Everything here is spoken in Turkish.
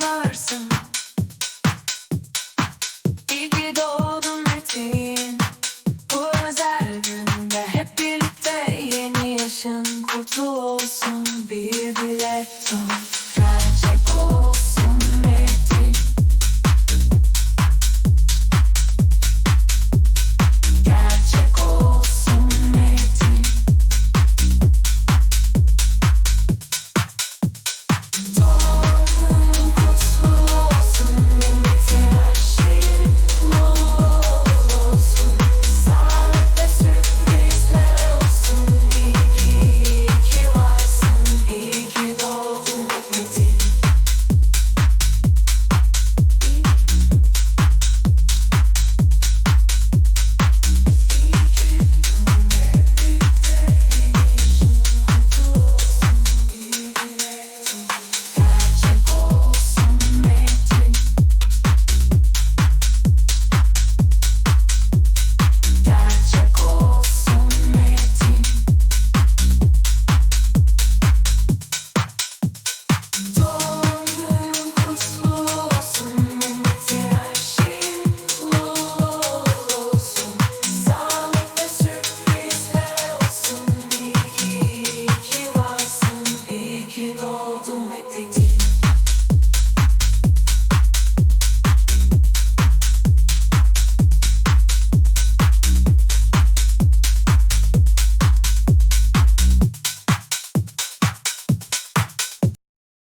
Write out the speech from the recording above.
ki İyi ki Metin Bu özel hep birlikte yeni yaşın kutlu olsun bir dilek son oldum hep